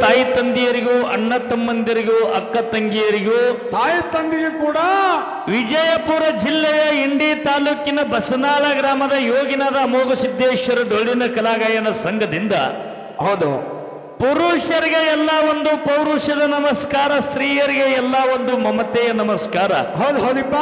ತಾಯಿ ತಂದೆಯರಿಗೂ ಅಣ್ಣ ತಮ್ಮಂದಿರಿಗೂ ಅಕ್ಕ ತಂಗಿಯರಿಗೂ ತಾಯಿ ತಂದೆಗೆ ಕೂಡ ವಿಜಯಪುರ ಜಿಲ್ಲೆಯ ಇಂಡಿ ತಾಲೂಕಿನ ಬಸನಾಳ ಗ್ರಾಮದ ಯೋಗಿನಾದ ಅಮೋಘ ಸಿದ್ದೇಶ್ವರ ಡೊಳ್ಳಿನ ಕಲಾಗಾಯನ ಸಂಘದಿಂದ ಹೌದು. ಪುರುಷರಿಗೆ ಎಲ್ಲ ಒಂದು ಪೌರುಷದ ನಮಸ್ಕಾರ ಸ್ತ್ರೀಯರಿಗೆ ಎಲ್ಲ ಒಂದು ಮಮತೆಯ ನಮಸ್ಕಾರ. ಹೌದು ಹೌದಿಪ್ಪ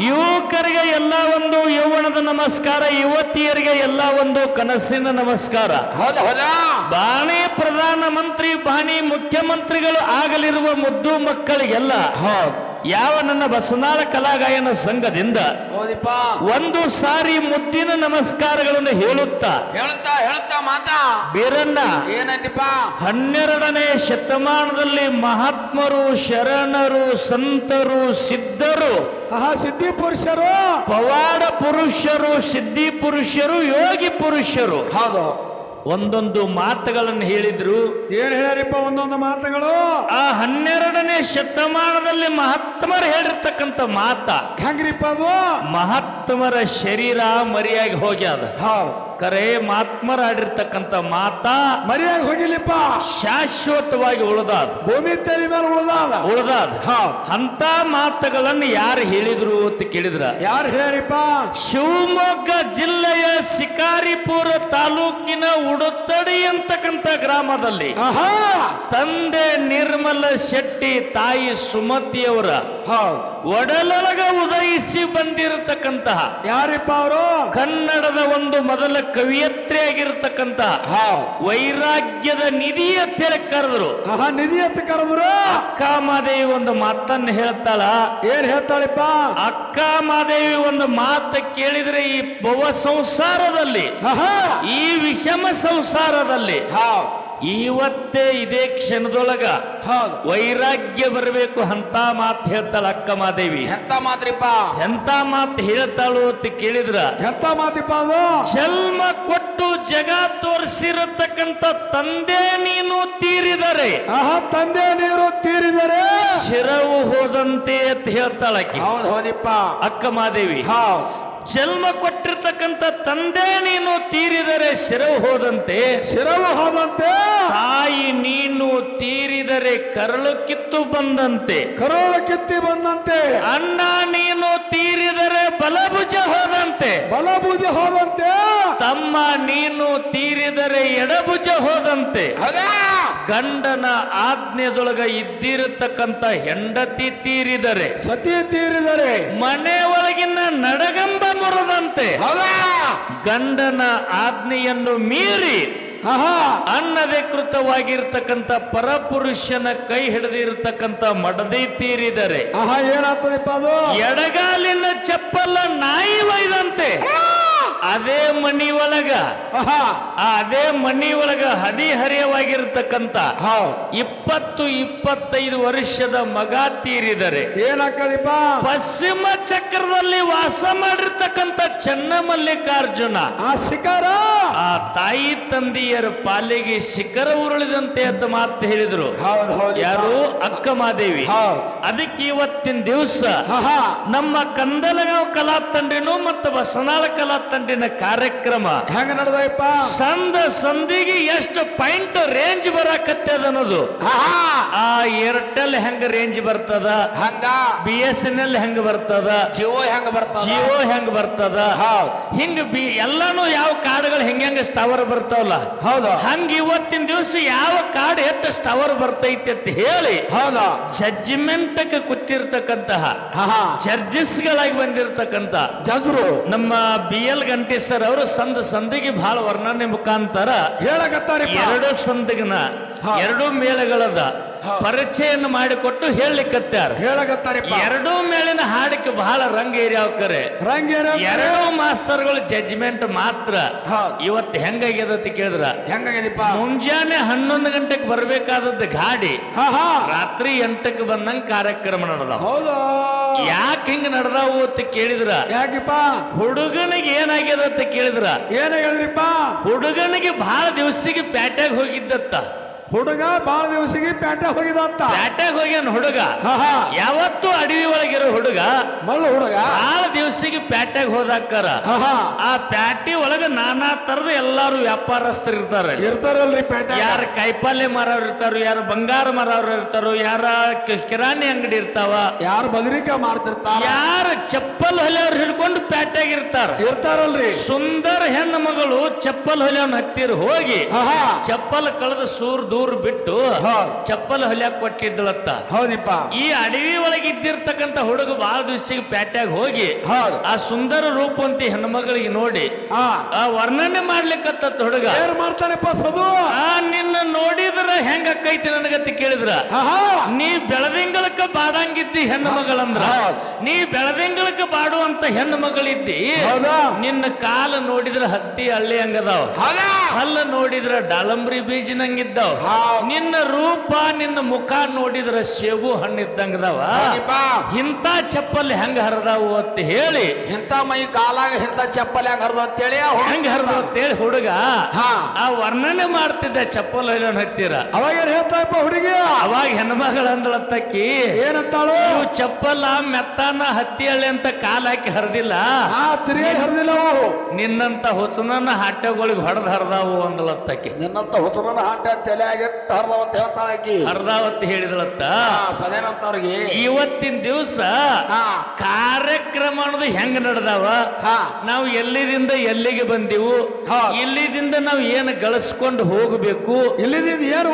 ಯುವಕರಿಗೆ ಎಲ್ಲ ಒಂದು ಯೌವನದ ನಮಸ್ಕಾರ ಯುವತಿಯರಿಗೆ ಎಲ್ಲ ಒಂದು ಕನಸಿನ ನಮಸ್ಕಾರ. ಹೌದು ಹೌದಾ? ಬಾಣಿ ಪ್ರಧಾನ ಮಂತ್ರಿ ಬಾಣಿ ಮುಖ್ಯಮಂತ್ರಿಗಳು ಆಗಲಿರುವ ಮುದ್ದು ಮಕ್ಕಳಿಗೆಲ್ಲ ಹೌದು. ಯಾವ ನನ್ನ ಬಸನಾಳ ಕಲಾಗಾಯನ ಸಂಘದಿಂದ ಹೌದಿಪ್ಪ. ಒಂದು ಸಾರಿ ಮುದ್ದಿನ ನಮಸ್ಕಾರಗಳನ್ನು ಹೇಳುತ್ತಾ ಹೇಳುತ್ತಾ ಹೇಳುತ್ತಾ ಮಾತಾ. ಬೇರನ್ನ ಏನಂತಿಪ್ಪ ಹನ್ನೆರಡನೇ ಶತಮಾನದಲ್ಲಿ ಮಹಾತ್ಮರು ಶರಣರು ಸಂತರು ಸಿದ್ಧರು ಆಹಾ ಸಿದ್ಧಿ ಪುರುಷರು. ಪವಾಡ ಪುರುಷರು ಸಿದ್ಧಿ ಪುರುಷರು ಯೋಗಿ ಪುರುಷರು. ಹೌದು. ಒಂದೊಂದು ಮಾತುಗಳನ್ನು ಹೇಳಿದ್ರು. ಏನ್ ಹೇಳ್ಯಾರಿಪ್ಪ ಒಂದೊಂದು ಮಾತುಗಳು? ಆ ಹನ್ನೆರಡನೇ ಶತಮಾನದಲ್ಲಿ ಮಹಾತ್ಮರು ಹೇಳಿರ್ತಕ್ಕಂಥ ಮಾತ ಹೆಂಗ್ರಿಪ್ಪ ಅದು? ಮಹಾತ್ಮರ ಶರೀರ ಮರಿಯಾಗಿ ಹೋಗ್ಯಾದ. ಹೌದು. ಕರೆ ಮಾತ್ಮರಾಡಿರ್ತಕ್ಕಂಥ ಮಾತಾ ಮರ್ಯಾಗ ಹೋಗಿಲಿಪ್ಪ ಶಾಶ್ವತವಾಗಿ ಉಳಿದಾದ. ಭೂಮಿ ತೆರಿ ಮೇಲೆ ಉಳ್ದಾದ. ಉಳಿದಾದ. ಅಂತ ಮಾತುಗಳನ್ನು ಯಾರು ಹೇಳಿದ್ರು ಅಂತ ಕೇಳಿದ್ರ? ಯಾರು ಹೇಳಿಪ್ಪ ಶಿವಮೊಗ್ಗ ಜಿಲ್ಲೆಯ ಶಿಕಾರಿಪುರ ತಾಲೂಕಿನ ಉಡುತ್ತಡಿ ಅಂತಕ್ಕಂಥ ಗ್ರಾಮದಲ್ಲಿ ತಂದೆ ನಿರ್ಮಲ ಶೆಟ್ಟಿ ತಾಯಿ ಸುಮತಿಯವರ ಹೌದು ಒಡಲೊಳಗ ಉದಯಿಸಿ ಬಂದಿರತಕ್ಕಂತಹ ಯಾರಿಪ್ಪ ಅವರು? ಕನ್ನಡದ ಒಂದು ಮೊದಲ ಕವಿಯತ್ರಿ ಆಗಿರತಕ್ಕಂತಹ ಹೌದು ವೈರಾಗ್ಯದ ನಿಧಿ ಅಂತ ಹೇಳಿ ಕರೆದ್ರು. ನಿಧಿ ಅಂತ ಕರೆದ್ರು? ಅಕ್ಕ ಮಾದೇವಿ ಒಂದು ಮಾತನ್ನು ಹೇಳ್ತಾಳ. ಏನ್ ಹೇಳ್ತಾಳಿಪ್ಪ? ಅಕ್ಕ ಮಾದೇವಿ ಒಂದು ಮಾತು ಕೇಳಿದ್ರೆ ಈ ಭವ ಸಂಸಾರದಲ್ಲಿ ಈ ವಿಷಮ ಸಂಸಾರದಲ್ಲಿ ಇವತ್ತೇ ಇದೇ ಕ್ಷಣದೊಳಗ ಹೌದು. ವೈರಾಗ್ಯ ಬರಬೇಕು ಅಂತ ಮಾತು ಹೇಳ್ತಾಳ ಅಕ್ಕ ಮಾದೇವಿ. ಎಂತ ಮಾತ್ರಿಪ್ಪ? ಎಂತ ಮಾತು ಹೇಳ್ತಾಳು ಅಂತ ಕೇಳಿದ್ರ. ಎಂತ ಮಾತಿಪ್ಪ ಅದು? ಜನ್ಮ ಕೊಟ್ಟು ಜಗ ತೋರಿಸಿರತಕ್ಕಂತ ತಂದೆ ನೀನು ತೀರಿದರೆ. ಆಹಾ ತಂದೆ ನೀರು ತೀರಿದರೆ? ಶಿರವು ಹೋದಂತೆ ಅಂತ ಹೇಳ್ತಾಳಕ್ಕೆ. ಹೌದು ಹೌದಿಪ್ಪ. ಅಕ್ಕ ಮಾದೇವಿ. ಹೌದು. ಜನ್ಮ ಕೊಟ್ಟಿರ್ತಕ್ಕಂತ ತಂದೆ ನೀನು ತೀರಿದರೆ ಶಿರವು ಹೋದಂತೆ. ಶಿರವು ಹೋದಂತೆ. ತಾಯಿ ನೀನು ತೀರಿದರೆ ಕರಳು ಕಿತ್ತು ಬಂದಂತೆ. ಕರಳು ಕಿತ್ತಿ ಬಂದಂತೆ. ಅಣ್ಣ ನೀನು ತೀರಿದರೆ ಬಲಭುಜ ಹೋದಂತೆ. ಬಲಭುಜ ಹೋದಂತೆ. ತಮ್ಮ ನೀನು ತೀರಿದರೆ ಎಡಭುಜ ಹೋದಂತೆ. ಗಂಡನ ಆಜ್ಞೆದೊಳಗ ಇದ್ದಿರತಕ್ಕಂತ ಹೆಂಡತಿ ತೀರಿದರೆ. ಸತಿ ತೀರಿದರೆ. ಮನೆ ಒಳಗಿನ ನಡಗಂಬ ಮುರದಂತೆ. ಗಂಡನ ಆಜ್ಞೆಯನ್ನು ಮೀರಿ ಆಹಾ. ಅನ್ನದೆ ಕೃತವಾಗಿರ್ತಕ್ಕಂಥ ಪರಪುರುಷನ ಕೈ ಹಿಡಿದಿರ್ತಕ್ಕಂಥ ಮಡದಿ ತೀರಿದರೆ ಆಹಾ ಏನಾಗ್ತದಪ್ಪ ಅದು? ಎಡಗಾಲಿನ ಚಪ್ಪಲ ನಾಯಿ ಒಯ್ದಂತೆ. ಅದೇ ಮಣಿ ಒಳಗ. ಆ ಅದೇ ಮಣಿ ಒಳಗ ಹದಿಹರಿಯವಾಗಿರ್ತಕ್ಕಂತ ಹೌದು. ಇಪ್ಪತ್ತು ಇಪ್ಪತ್ತೈದು ವರ್ಷದ ಮಗ ತೀರಿದರೆ ಏನಕ್ಕಿಪ್ಪ ಪಶ್ಚಿಮ ಚಕ್ರದಲ್ಲಿ ವಾಸ ಮಾಡಿರ್ತಕ್ಕಂಥ ಚನ್ನಮಲ್ಲಿಕಾರ್ಜುನ. ಆ ಶಿಖರ? ಆ ತಾಯಿ ತಂದೆಯರ ಪಾಲಿಗೆ ಶಿಖರ ಉರುಳಿದಂತೆ ಅಂತ ಮಾತು ಹೇಳಿದ್ರು. ಹೌದು ಹೌದು. ಯಾರು? ಅಕ್ಕ ಮಾದೇವಿ. ಅದಕ್ಕೆ ಇವತ್ತಿನ ದಿವಸ ನಮ್ಮ ಕಂದನಗಾವ್ ಕಲಾ ತಂಡಿನು ಮತ್ತು ಬಸನಾಳ ಕಲಾ ತಂಡಿನ ಕಾರ್ಯಕ್ರಮ. ಹೆಂಗ ನಡೆದಪ್ಪ? ಸಂದ ಸಂದಿಗೆ ಎಷ್ಟು ಪಾಯಿಂಟ್ ರೇಂಜ್ ಬರಾಕತ್ತದ ಅನ್ನೋದು ಆ ಏರ್ಟೆಲ್ ಹೆಂಗ ರೇಂಜ್ ಬರ್ತದ? ಹಂಗ. ಬಿ ಎಸ್ ಎನ್ ಎಲ್ ಹೆಂಗ ಬರ್ತದ? ಜಿಯೋ ಹೆಂಗ ಬರ್ತದ? ಜಿಯೋ ಹೆಂಗ ಬರ್ತದ? ಹಿಂಗ ಬಿ ಎಲ್ಲಾನು ಯಾವ ಕಾರ್ಡ್ಗಳು ಹೆಂಗ ಸ್ಟವರ್ ಬರ್ತಾವಲ್ಲ? ಹೌದು. ಹಂಗ ಇವತ್ತಿನ ದಿವಸ ಯಾವ ಕಾರ್ಡ್ ಎಷ್ಟು ಸ್ಟವರ್ ಬರ್ತೈತಿ ಅಂತ ಹೇಳಿ ಹೌದು. ಜಜ್ಮೆಂಟ್ ಕೂತಿರ್ತಕ್ಕಂತಹ ಜಡ್ಜಸ್ ಗಳಾಗಿ ಬಂದಿರತಕ್ಕಂತ ಜದ್ರು ನಮ್ಮ ಬಿ ಎಲ್ ಗಂಟಿ ಸರ್ ಅವರು ಸಂದ ಸಂದಿಗೆ ಬಹಳ ವರ್ಣನೆ ಮುಖಾಂತರ ಹೇಳಕತ್ತಾರೆ ಎರಡು ಸಂದಿಗನ. ಎರಡು ಮೇಳಗಳದ ಹಾ. ಪರಿಚಯವನ್ನು ಮಾಡಿಕೊಟ್ಟು ಹೇಳಲಿಕ್ಕತ್ತಾರ ಹೇಳಕತ್ತಾರೆ ಎರಡೂ ಮೇಲಿನ ಹಾಡಿಕೆ ಬಹಳ ರಂಗ ಏರಿಯಾವ್ಕರೆ ರಂಗ ಎರಡೂ ಮಾಸ್ತರ್ಗಳು ಜಡ್ಜ್ಮೆಂಟ್ ಮಾತ್ರ. ಇವತ್ತು ಹೆಂಗಾಗ್ಯದ ಅಂತ ಕೇಳಿದ್ರ? ಹೆಂಗಾಗ್ಯದಪ್ಪ? ಮುಂಜಾನೆ ಹನ್ನೊಂದು ಗಂಟೆಗೆ ಬರ್ಬೇಕಾದದ್ದು ಗಾಡಿ. ಹಾ ಹಾ. ರಾತ್ರಿ ಎಂಟಕ್ಕೆ ಬಂದಂಗ ಕಾರ್ಯಕ್ರಮ ನಡೆದ ಹೌದಾ? ಯಾಕೆ ಹಿಂಗ ನಡೆದಾವು ಅಂತ ಕೇಳಿದ್ರ? ಯಾಕಿಪ್ಪ? ಹುಡುಗನಿಗೆ ಏನಾಗ್ಯದ ಅಂತ ಕೇಳಿದ್ರ? ಏನಾಗ್ಯದ್ರಿಪ್ಪ? ಹುಡುಗನಿಗೆ ಬಹಳ ದಿವಸಿಗೆ ಪ್ಯಾಟ್ಯಾಗ ಹೋಗಿದ್ದತ್ತ. ಹುಡುಗ ಬಾಳ ದಿವಸಿಗೆ ಪೇಟೆ ಹೋಗಿದ ಅಂತ. ಪ್ಯಾಟ್ಯಾಗ ಹೋಗ್ಯಾನ ಹುಡುಗ. ಹಾ ಹಾ. ಯಾವತ್ತು ಅಡವಿ ಒಳಗಿರೋ ಹುಡುಗ ಮಳ್ಳು ಹುಡುಗ. ಆರು ದಿವಸಿಗೆ ಪ್ಯಾಟ್ಯಾಗ ಹೋದಾಕಾರ ಆ ಪ್ಯಾಟಿ ಒಳಗ ನಾನಾ ತರದ ಎಲ್ಲಾರು ವ್ಯಾಪಾರಸ್ಥರು ಇರ್ತಾರೆ. ಇರ್ತಾರಲ್ರಿ ಪ್ಯಾಟ್ಯಾಗ. ಯಾರ ಕಾಯಿಪಲ್ಲೆ ಮಾರವ್ರು ಇರ್ತಾರ ಯಾರು ಬಂಗಾರ ಮಾರವ್ರು ಇರ್ತಾರ ಯಾರ ಕಿರಾಣಿ ಅಂಗಡಿ ಇರ್ತಾವ. ಯಾರು ಬದರಿಕಾ ಮಾರ್ತಿರ್ತಾರ. ಯಾರ ಚಪ್ಪಲ್ ಹೊಲಿಯವ್ರು ಹಿಡ್ಕೊಂಡು ಪ್ಯಾಟ್ಯಾಗ ಇರ್ತಾರ. ಇರ್ತಾರಲ್ರಿ. ಸುಂದರ ಹೆಣ್ಣು ಮಗಳು ಚಪ್ಪಲ್ ಹೊಲೆಯವನ್ ಹತ್ತಿರ ಹೋಗಿ ಚಪ್ಪಲ್ ಕಳೆದ ಸೂರ್ ದೂರ್ ಬಿಟ್ಟು. ಚಪ್ಪಲ್ ಹೊಲಿಯಾಕ ಕೊಟ್ಟಿದ್ದಳತ್ತ. ಹೌದಿಪ್ಪ. ಈ ಅಡವಿ ಒಳಗೆ ಇದ್ದಿರ್ತಕ್ಕಂತ ಹುಡುಗ ಬಹಳ ದಿವಸಿಗೆ ಪ್ಯಾಟ್ಯಾಗ ಹೋಗಿ ಹೌದು. ಆ ಸುಂದರ ರೂಪವಂತಿ ಹೆಣ್ಮಗಳಿಗೆ ನೋಡಿ ಹಾ ಆ ವರ್ಣನೆ ಮಾಡ್ಲಿಕ್ಕತ್ತ ಹುಡುಗ. ಏನ್ ಮಾಡ್ತಾನೆಪ್ಪ ಸದು? ಆ ನಿನ್ನ ನೋಡಿದ್ರ ಹೆಂಗ ಅಕ್ಕೈತಿ ನನಗತ್ತಿ ಕೇಳಿದ್ರ? ಆಹಾ. ನೀ ಬೆಳದಿಂಗಳಕ್ಕ ಬಾಡಂಗಿದ್ದಿ ಹೆಣ್ಮಗಳಂದ್ರ? ಹೌದ್. ನೀ ಬೆಳದಿಂಗಳಕ್ಕ ಬಾಡುವಂತ ಹೆಣ್ಮಗಳಿದ್ದಿ? ಹೌದಾ. ನಿನ್ನ ಕಾಲ ನೋಡಿದ್ರ ಹತ್ತಿ ಹಳ್ಳಿ ಹಂಗದಾವ್. ಹೌದಾ? ಹಲ್ಲ ನೋಡಿದ್ರ ಡಾಳಂಬ್ರಿ ಬೀಜಿನಂಗಿದ್ದಾವ್. ಹೌದ್. ನಿನ್ನ ರೂಪ ನಿನ್ನ ಮುಖ ನೋಡಿದ್ರ ಸೇಬು ಹಣ್ಣಿದ್ದಂಗದವ. ಇದ್ದಂಗದಾವ ಚಪ್ಪಲ್ಲಿ ಇಂಥ ಚಪ್ಪಲ್ ಹೆಂಗ ಹರಿದವು ಅಂತ ಹೇಳಿ ಇಂಥ ಮೈ ಕಾಲಾಗ ಇಂಥ ಚಪ್ಪಲ್ ಹಂಗ ಹರಿದ ಅಂತ ಹೇಳಿ ಹುಡುಗ- ಹೆಂಗ ಹರಿದ ಅಂತೇಳಿ ಹುಡುಗ ಹಾ. ಆ ವರ್ಣನೆ ಮಾಡ್ತಿದ್ದೆ ಚಪ್ಪಲ್ ಹೊಯ್ಲನ್ ಹತ್ತಿರ? ಅವಾಗ ಏನ್ ಹೇಳ್ತಾಯಪ್ಪ ಹುಡುಗಿ? ಅವಾಗ ಹೆಣ್ಮಗಳ ಅಂದಳತ್ತಕ್ಕಿ ಏನಂತಾಳು? ಇವು ಚಪ್ಪಲ ಮೆತ್ತಾನ ಹತ್ತಿ ಹಳ್ಳಿ ಅಂತ ಕಾಲ್ ಹಾಕಿ ಹರಿದಿಲ್ಲ. ಹಾ ಅವು. ನಿನ್ನಂತ ಹುಚ್ಚನನ್ನ ಹಾಟ್ಯಗಳಿಗೆ ಹೊಡೆದ್ ಹರಿದಾವು ಅಂದಳತ್ತಕ್ಕಿ. ನಿನ್ನಂತ ಹುಚ್ಚರನ್ನ ಹಾಟ್ಯ ತಲೆಯಾಗಿಟ್ಟು ಹರಿದವ ಅಂತ ಹೇಳ್ತಾಳಕ್ಕಿ ಹರಿದಾವತ್ತು ಹೇಳಿದಳತ್ತ. ಸದೇನಂತ ಅವ್ರಿಗೆ. ಇವತ್ತಿನ ದಿವಸ ಹಾ. ಕಾರ್ಯಕ್ರಮ ಅನ್ನೋದು ಹೆಂಗ್ ನಡೆದಾವ? ಹಾ. ನಾವು ಎಲ್ಲಿದಿಂದ ಎಲ್ಲಿಗೆ ಬಂದಿವು. ಇಲ್ಲಿದಿಂದ ನಾವು ಏನು ಗಳಿಸ್ಕೊಂಡು ಹೋಗಬೇಕು? ಇಲ್ಲಿದಿಂದ ಏನು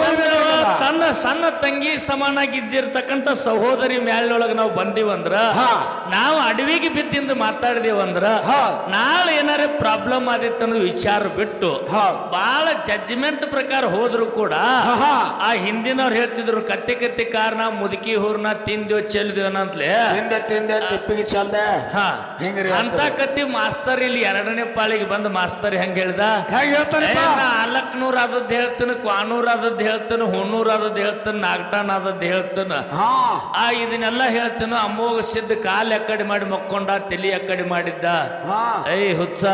ತನ್ನ ಸಣ್ಣ ತಂಗಿ ಸಮಾನಾಗಿದ್ದಿರ್ತಕ್ಕಂಥ ಸಹೋದರಿ ಮ್ಯಾಲೊಳಗೆ ನಾವು ಬಂದಿವಂದ್ರ ಹಾ. ನಾವು ಅಡವಿಗೆ ಬಿದ್ದಿಂದ ಮಾತಾಡಿದೇವಂದ್ರ. ನಾಳೆ ಏನಾರ ಪ್ರಾಬ್ಲಮ್ ಆದಿತ್ತು ಅನ್ನೋ ವಿಚಾರ ಬಿಟ್ಟು. ಬಹಳ ಜಡ್ಜ್ಮೆಂಟ್ ಪ್ರಕಾರ ಹೋದ್ರು ಕೂಡ ಆ ಹಿಂದಿನವ್ರು ಹೇಳ್ತಿದ್ರು ಕತ್ತಿ ಕತ್ತಿ ಕಾರ್ನ ಮುದುಕಿ ಹೂರ್ನ ತಿಂದ್ಯೋ ಚೆಲ್ದೇವ್ ಅಂತಲೇ ತಿಪ್ಪಿಗೆ ಚಲ್ದೆ? ಹಾ. ಹೆಂಗ್ರಿ ಅಂತ ಕತ್ತಿ ಮಾಸ್ತರ್ ಇಲ್ಲಿ ಎರಡನೇ ಪಾಳಿಗೆ ಬಂದ ಮಾಸ್ತರ್ ಹೆಂಗ್ ಹೇಳ್ದ? ಹೆಂಗ್ ಏ, ಹೇಳ್ತಾನಪ್ಪ ನಾ ಅಲಕ್ನೂರ್ ಆದದ್ದು ಹೇಳ್ತಾನೆ ಕ್ವಾನೂರ್ ಆದದ್ದು ಹೇಳ್ತಾನೆ ಹುಣ್ಣೂರ್ ಆದದ್ದು ಹೇಳ್ತಾನೆ ನಾಗಟಾನ್ ಆದದ್ದು ಹೇಳ್ತಾನೆ. ಆ ಇದನ್ನೆಲ್ಲ ಹೇಳ್ತಾನೆ ಅಮೋಘ ಸಿದ್ಧ ಕಾಲ್ ಎಕ್ಕಡಿ ಮಾಡಿ ಮಕ್ಕೊಂಡ ತಲಿ ಎಕ್ಕಡಿ ಮಾಡಿದ್ದ. ಐ ಹುಚ್ಚ.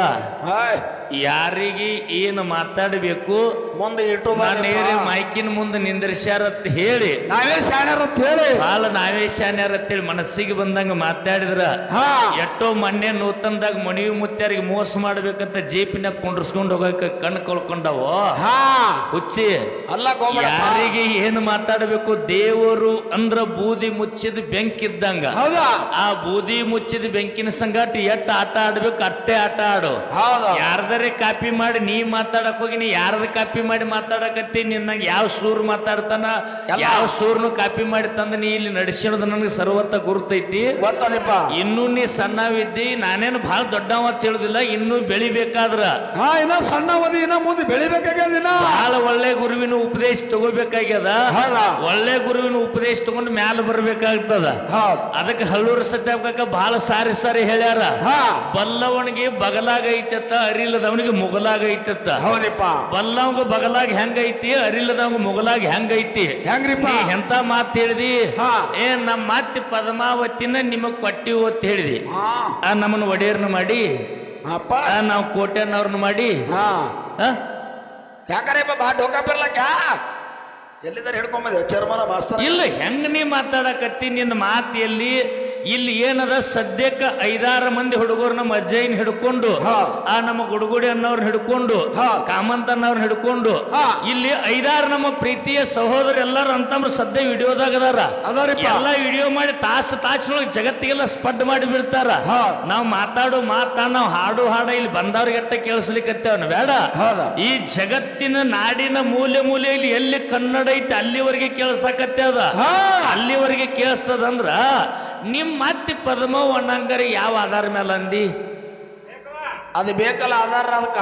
ಯಾರಿಗೆ ಏನು ಮಾತಾಡಬೇಕು ಮುಂದೆ ಇಟ್ಟು ನಾನು ಏರಿ ಮೈಕಿನ ಮುಂದೆ ನಿಂದ್ರಿಸ್ಯಾರತ್ ಹೇಳಿ. ನಾವೇ ಶಾಣ್ಯಾರತ್ ಅಂತ ಹೇಳಿ. ಬಾಳ ನಾವೇ ಶಾನ್ಯಾರತ್ತೇಳಿ ಮನಸ್ಸಿಗೆ ಬಂದಂಗ ಮಾತಾಡಿದ್ರ ಹಾ. ಎಷ್ಟೋ ಮೊನ್ನೆ ನೂತನದಾಗ ಮಣಿವಿ ಮುತ್ಯಾರಿಗೆ ಮೋಸ ಮಾಡ್ಬೇಕಂತ ಜೀಪಿನಾಗ ಕುಂಡ್ರಸ್ಕೊಂಡು ಹೋಗಕ್ಕೆ ಕಣ್ ಕಳ್ಕೊಂಡವ. ಹಾ. ಹುಚ್ಚಿ. ಅಲ್ಲ ಯಾರಿಗೆ ಏನು ಮಾತಾಡಬೇಕು ದೇವರು ಅಂದ್ರ ಬೂದಿ ಮುಚ್ಚಿದ ಬೆಂಕಿದ್ದಂಗ. ಹೌದಾ? ಆ ಬೂದಿ ಮುಚ್ಚಿದ ಬೆಂಕಿನ ಸಂಗಾಟ ಎಟ್ಟ ಆಟ ಆಡ್ಬೇಕು ಅಟ್ಟೆ ಆಟ ಆಡು. ಹೌದಾ. ಯಾರ್ದರೆ ಕಾಪಿ ಮಾಡಿ ನೀ ಮಾತಾಡಕ್ ಹೋಗಿ ನೀ ಯಾರದ ಕಾಪಿ ಮಾಡಿ ಮಾತಾಡಕತ್ತಿ ನಿನ್ನಂಗ ಯಾವ ಸೂರ್ ಮಾತಾಡ್ತಾನ. ಯಾವ ಸೂರ್ನು ಕಾಪಿ ಮಾಡಿ ತಂದ ನೀ ಇಲ್ಲಿ ನಡೆಸಿರೋದು ನನಗೆ ಸರ್ವತ್ತ ಗುರುತೈತಿ. ಗೊತ್ತದಪ್ಪ. ಇನ್ನೂ ನೀ ಸಣ್ಣವಿದ್ದಿ ನಾನೇನು ಬಹಳ ದೊಡ್ಡವ ಅಂತ ಹೇಳುದಿಲ್ಲ ಇನ್ನೂ ಬೆಳಿಬೇಕಾದ್ರ. ಹಾ ಇನ್ನ ಸಣ್ಣ ಮದಿ ಇನ್ನ ಮುಂದೆ ಬೆಳಿಬೇಕಾಗ್ಯದಿನ ಬಹಳ ಒಳ್ಳೆ ಗುರುವಿನ ಉಪದೇಶ ತಗೋಬೇಕಾಗ್ಯದ. ಒಳ್ಳೆ ಗುರುವಿನ ಉಪದೇಶ ತಗೊಂಡು ಮ್ಯಾಲ ಬರ್ಬೇಕಾಗ್ತದ. ಅದಕ್ಕೆ ಹಳ್ಳೂರು ಸತ್ಯಾಪಕ ಬಹಳ ಸಾರಿ ಸಾರಿ ಹೇಳ್ಯಾರ. ಹಾ. ಬಲ್ಲವನಿಗೆ ಬಗಲಾಗ ಐತತ್ತ ಅರಿಲ್ಲದವನಿಗೆ ಮುಗಲಾಗ ಐತತ್ತ. ಹೌದಿಪ್ಪ. ಬಲ್ಲವಂಗ ಬಗಲಾಗ ಹೆಂಗೈತಿ ಅರಿಲ್ಲದವಂಗ ಮುಗಲಾಗ ಹೆಂಗೈತಿ ಹೆಂಗ್ರಿಪ್ಪ? ಎಂತ ಮಾತು ಹೇಳಿದಿ? ಹಾ. ಏ ನಮ್ಮ ಮಾತಿ ಪದ್ಮಾವತಿನ ನಿಮಗ್ ಕೊಟ್ಟಿವು ಅಂತ ಹೇಳಿದಿ. ಆ ನಮ್ಮನ್ನ ಒಡೆಯರ್ನ ಮಾಡಿ. ಅಪ್ಪ. ನಾವು ಕೋಟೆನವ್ರನ್ನ ಮಾಡಿ. ಹಾ. ಬಾ ಡೋಕಾ ಬರ್ಲಕ್ಕ? ಎಲ್ಲಿದ್ದಾರೆ ಹೇಳ್ಕೊಂಬ ಚರ್ಮನ ಮಾಸ್ತರ. ಇಲ್ಲ ಹೆಂಗ್ ನೀ ಮಾತಾಡಕತ್ತಿ ನಿನ್ನ ಮಾತಿಯಲ್ಲಿ? ಇಲ್ಲಿ ಏನದ ಸದ್ಯಕ್ಕ ಐದಾರು ಮಂದಿ ಹುಡುಗರು ನಮ್ಮ ಅಜ್ಜಯ್ಯನ ಹಿಡ್ಕೊಂಡು. ಆ ನಮ್ಮ ಗುಡುಗುಡಿ ಅನ್ನೋರ್ನ ಹಿಡ್ಕೊಂಡು ಹಾ. ಕಾಮಂತ ಅನ್ನೋರ್ನ ಹಿಡ್ಕೊಂಡು ಹಾ. ಇಲ್ಲಿ ಐದಾರು ನಮ್ಮ ಪ್ರೀತಿಯ ಸಹೋದರ ಎಲ್ಲಾರು ಅಂತಂದ್ರ ಸದ್ಯ ವಿಡಿಯೋದಾಗ ಅದಾರ ಎಲ್ಲ ವಿಡಿಯೋ ಮಾಡಿ ತಾಸು ತಾಸಿನೊಳಗೆ ಜಗತ್ತಿಗೆಲ್ಲ ಸ್ಪಡ್ ಮಾಡಿ ಬಿಡ್ತಾರ ಹಾ. ನಾವು ಮಾತಾಡೋ ಮಾತಾ ನಾವು ಹಾಡು ಹಾಡ ಇಲ್ಲಿ ಬಂದವ್ರಿಗೆಟ್ಟ ಕೇಳಿಸ್ಲಿಕ್ಕತ್ತೇವನ್ ಬೇಡ ಹೌದಾ ಈ ಜಗತ್ತಿನ ನಾಡಿನ ಮೂಲೆ ಮೂಲೆಯಲ್ಲಿ ಎಲ್ಲಿ ಕನ್ನಡ ಐತಿ ಅಲ್ಲಿವರೆಗೆ ಕೇಳಿಸಕತ್ತೆ ಅದ ಅಲ್ಲಿವರೆಗೆ ಕೇಳಿಸ್ತದಂದ್ರ ನಿಮ್ ಅತ್ತಿ ಪದ್ಮವ್ ಅಣ್ಣಂಗರಿ ಯಾವ ಆಧಾರ ಮೇಲೆ ಅಂದಿ ಅದು ಬೇಕಲ್ಲ ಆಧಾರ ಅದಕ್ಕ?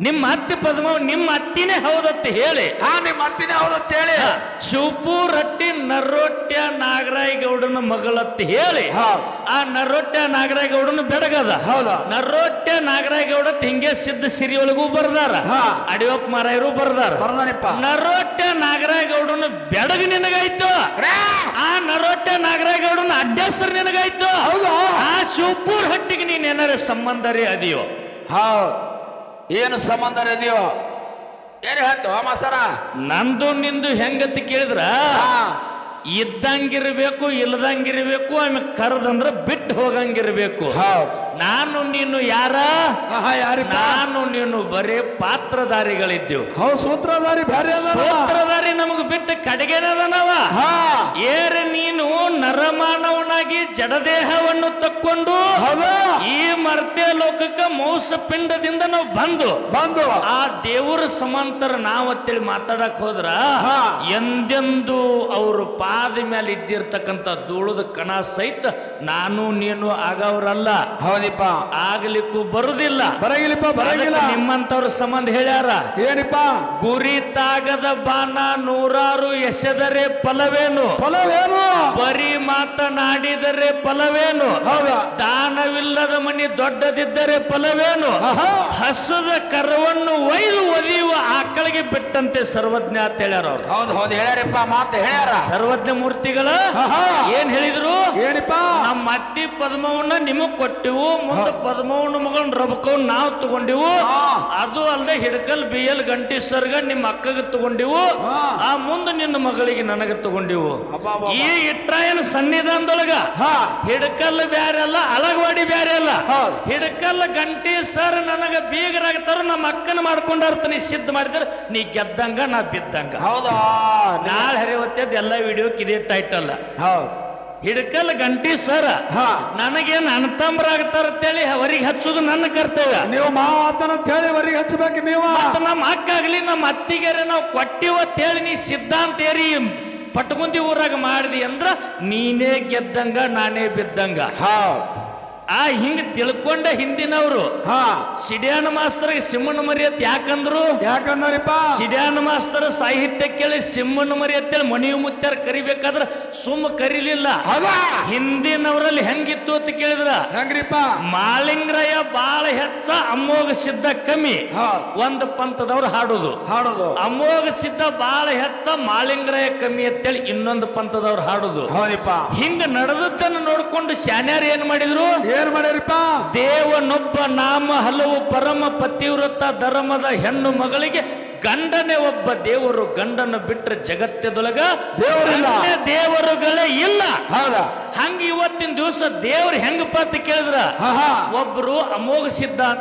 ನಿಮ್ಮ ಅತ್ತಿ ಪದ್ಮ ನಿಮ್ಮ ಅತ್ತಿನೇ ಹೌದತ್ತೆ ಹೇಳಿ. ಹಾ ನಿಮ್ಮ ಅತ್ತಿನೇ ಹೌದತ್ ಹೇಳಿ. ಶಿವಪು ರೊಟ್ಟಿ ಹಟ್ಟಿ ನಾಗರಾಯಗೌಡನ ನಾಗರಾಯ ಗೌಡನ ಮಗಳತ್ತ ಹೇಳಿ. ಹೌದ್. ಆ ನರೋಟ್ಯ ನಾಗರಾಯಗೌಡನ ಬೆಡಗದ. ಹೌದಾ. ನರ್ರೋಟ್ಯ ನಾಗರಾಯ ಗೌಡ ಹಿಂಗೆ ಸಿದ್ಧ ಸಿರಿಯೊಳಗೂ ಬರ್ದಾರ. ಹಾ. ಅಡಿಯಪ್ಪ ಮಾರಾಯರು ಬರ್ದಾರ. ಬರ್ದಾನಿಪ್ಪ ನರೋಟ್ಯ ನಾಗರಾಯ ಗೌಡನ ಬೆಡಗ ನಿನಗಾಯ್ತು. ಆ ನರೋಟ್ಯ ನಾಗರಾಯ ಗೌಡನ ಅಡ್ಡಸ್ರು ನಿನಗಾಯ್ತು. ಹೌದು. ಆ ಶಿವಪುರ್ ಹಟ್ಟಿಗೆ ನೀನ್ ಏನಾರ ಸಂಬಂಧ ರೀ ಅದಿಯೋ? ಹೌದ್. ಏನು ಸಂಬಂಧ ಇದೆಯೋ ಏನ್ ಹೇಳ್ತೇವ ಮಾಸ್ತರ? ನಂದು ನಿಂದು ಹೆಂಗತಿ ಕೇಳಿದ್ರ? ಇದ್ದಂಗಿರ್ಬೇಕು ಇಲ್ದಂಗಿರ್ಬೇಕು ಆಮೇಲೆ ಕರೆದಂದ್ರ ಬಿಟ್ಟು ಹೋಗಂಗಿರ್ಬೇಕು. ನಾನು ನೀನು ಯಾರ? ನಾನು ನೀನು ಬರೀ ಪಾತ್ರಧಾರಿಗಳಿದ್ದೆವು. ಹೌದು ಸೂತ್ರಧಾರಿ ಸೂತ್ರಧಾರಿ ನಮಗ್ ಬಿಟ್ಟು ಕಡೆಗೆನದನವ? ಹಾ. ಏರ್ ನೀನು ನರಮಾನವನಾಗಿ ಜಡದೇಹವನ್ನು ತಕ್ಕೊಂಡು ಹೌದು? ಈ ಮರ್ತ್ಯ ಲೋಕಕ್ಕ ಮೌಸ ಪಿಂಡದಿಂದ ನಾವು ಬಂದು. ಬಂದು. ಆ ದೇವರ ಸಮಾಂತರ ನಾವತ್ತೇಳಿ ಮಾತಾಡಕ್ ಹೋದ್ರ. ಎಂದೆಂದು ಅವ್ರ ಪಾದ ಮೇಲೆ ಇದ್ದಿರ್ತಕ್ಕಂಥ ಧೂಳದ ಕಣ ಸಹಿತ ನಾನು ನೀನು ಆಗವ್ರಲ್ಲ. ಹೌದಿಪ್ಪ. ಆಗ್ಲಿಕ್ಕೂ ಬರುದಿಲ್ಲ. ಬರಂಗಿಲ್ಲಪ್ಪ ಬರಂಗಿಲ್ಲ. ನಿಮ್ಮಂತವ್ರ ಸಂಬಂಧ ಹೇಳ್ಯಾರ. ಏನಿಪ್ಪ? ಗುರಿ ತಾಗದ ಬಾಣ ನೂರಾರು ಎಸೆದರೆ ಫಲವೇನು? ಫಲವೇನು? ಬರೀ ಮಾತನಾಡಿದರೆ ಫಲವೇನು? ಹೌದಾ. ದಾನವಿಲ್ಲದ ಮನಿ ದೊಡ್ಡದಿದ್ದರೆ ಫಲವೇನು? ಹಸದ ಕರವನ್ನು ಒಯ್ದು ಒದಿಯುವ ಆಕಳಿಗೆ ಬಿಟ್ಟಂತೆ ಸರ್ವಜ್ಞ ಅಂತ ಹೇಳ್ಯಾರ ಅವ್ರು. ಹೌದು ಹೌದು. ಹೇಳ್ಯಾರಪ್ಪ ಮಾತು ಹೇಳ್ಯಾರ. ಸರ್ವಜ್ಞ ಮೂರ್ತಿಗಳ ಏನ್ ಹೇಳಿದ್ರು? ಏನಪ್ಪ? ನಮ್ಮ ಅತ್ತಿ ಪದ್ಮವನ್ನ ನಿಮಗ್ ಕೊಟ್ಟಿವು ಮುಂದೆ ಪದ್ಮವನ್ನ ಮಗಳನ್ನ ರಬಕವನ್ನ ನಾವು ತಗೊಂಡಿವು. ಅದು ಅಲ್ಲದೆ ಹಿಡ್ಕಲ್ ಬಿ ಎಲ್ ಗಂಟಿ ಸರ್ಗ ನಿಮ್ಮ ಅಕ್ಕಗೆ ತಗೊಂಡಿವು. ಆ ಮುಂದೆ ನಿನ್ನ ಮಗಳಿಗೆ ನನಗೆ ತಗೊಂಡಿವು. ಈ ಇಟ್ರಾಯನ ಸನ್ನಿಧಾನದೊಳಗ ಹಿಡಕಲ್ ಬ್ಯಾರೆ ಅಲ್ಲ ಅಳಗವಾಡಿ ಬೇರೆ ಅಲ್ಲ. ಹಿಡಕಲ್ಲ ಹಿಡಕಲ್ ಗಂಟಿ ಸರ್ ನನಗ ಬೀಗರಾಗ್ತಾರ ನಮ್ಮ ಅಕ್ಕನ ಮಾಡ್ಕೊಂಡಾರ್ತ ನೀ ಸಿದ್ಧ ಮಾಡಿದ್ರ. ನೀ ಗೆದ್ದಂಗ ನಾ ಬಿದ್ದಂಗ. ಹೌದಾ? ನಾಳೆ ಹರಿವತ್ತದ ಎಲ್ಲ ವಿಡಿಯೋಕ್ ಇದೇ ಟೈಟಲ್ ಹೌದು. ಹಿಡಕಲ್ ಗಂಟಿ ಸರ್ ನನಗೇನು ಅಣ್ತಂಬ್ರಾಗ್ತಾರ ಅಂತೇಳಿ ಅವರಿಗೆ ಹಚ್ಚುದು ನನ್ನ ಕರ್ತವ್ಯ. ನೀವು ಮಾವ ಆತನ ಅಂತ ಹೇಳಿ ವರಿಗೆ ಹಚ್ಚಬೇಕು ನೀವು. ನಮ್ಮ ಅಕ್ಕ ಆಗ್ಲಿ ನಮ್ಮ ಅತ್ತಿಗೆರೆ ನಾವು ಕೊಟ್ಟಿವ ಅಂತೇಳಿ ನೀ ಸಿದ್ಧಾಂತ ಏರಿ ಪಟ್ಕೊಂದಿ ಊರಾಗ ಮಾಡಿದಿ ಅಂದ್ರ ನೀನೇ ಗೆದ್ದಂಗ ನಾನೇ ಬಿದ್ದಂಗ. ಹೌದ್. ಆ ಹಿಂಗ ತಿಳ್ಕೊಂಡ ಹಿಂದಿನವ್ರು. ಹಾ. ಸಿಡಿಯಾನ ಮಾಸ್ತರ್ ಸಿಮ್ಮಣ್ಣ ಮರಿಯತ್ ಯಾಕಂದ್ರು? ಯಾಕಂದ್ರಪ್ಪ? ಸಿಡಿಯಾನ ಮಾಸ್ತರ್ ಸಾಹಿತ್ಯ ಕೇಳಿ ಸಿಮ್ಮಣ್ಣ ಮರಿ ಅಂತೇಳಿ ಮಣಿಯು ಮುತ್ತಾರ ಕರಿಬೇಕಾದ್ರ ಸುಮ್ಮ ಕರಿಲಿಲ್ಲ. ಹೌದಾ? ಹಿಂದಿನವರಲ್ಲಿ ಹೆಂಗಿತ್ತು ಅಂತ ಕೇಳಿದ್ರ? ಹೆಂಗ್ರಿಪ್ಪ? ಮಾಲಿಂಗ್ರಯ ಬಾಳ ಹೆಚ್ಚ ಅಮೋಘ ಸಿದ್ಧ ಕಮ್ಮಿ. ಒಂದ್ ಒಂದು ಪಂಥದವ್ರು ಹಾಡುದು. ಹಾಡುದು. ಅಮೋಘ ಸಿದ್ಧ ಬಾಳ ಹೆಚ್ಚ ಮಾಲಿಂಗ್ರಯ ಕಮ್ಮಿ ಅಂತೇಳಿ ಇನ್ನೊಂದು ಪಂಥದವ್ರು ಹಾಡುದು. ಹಿಂಗ ನಡೆದದ್ದನ್ನು ನೋಡ್ಕೊಂಡು ಶಾನ್ಯಾರ ಏನ್ ಮಾಡಿದ್ರು? ಏನ್ ಮಾಡ್ಯಾರಿಪ್ಪ. ದೇವನೊಬ್ಬ ನಾಮ ಹಲವು ಪರಮ ಪತಿವ್ರತ ಧರ್ಮದ ಹೆಣ್ಣು ಮಗಳಿಗೆ ಗಂಡನೇ ಒಬ್ಬ ದೇವರು. ಗಂಡನ ಬಿಟ್ಟರೆ ಜಗತ್ತದೊಳಗ ದೇವರಿಲ್ಲ. ದೇವರುಗಳೇ ಇಲ್ಲ. ಹೌದಾ? ಹಂಗ ಇವತ್ತಿನ ದಿವಸ ದೇವ್ರ ಹೆಂಗಪ್ಪ ಅಂತ ಕೇಳಿದ್ರ? ಒಬ್ರು ಅಮೋಘ ಸಿದ್ಧ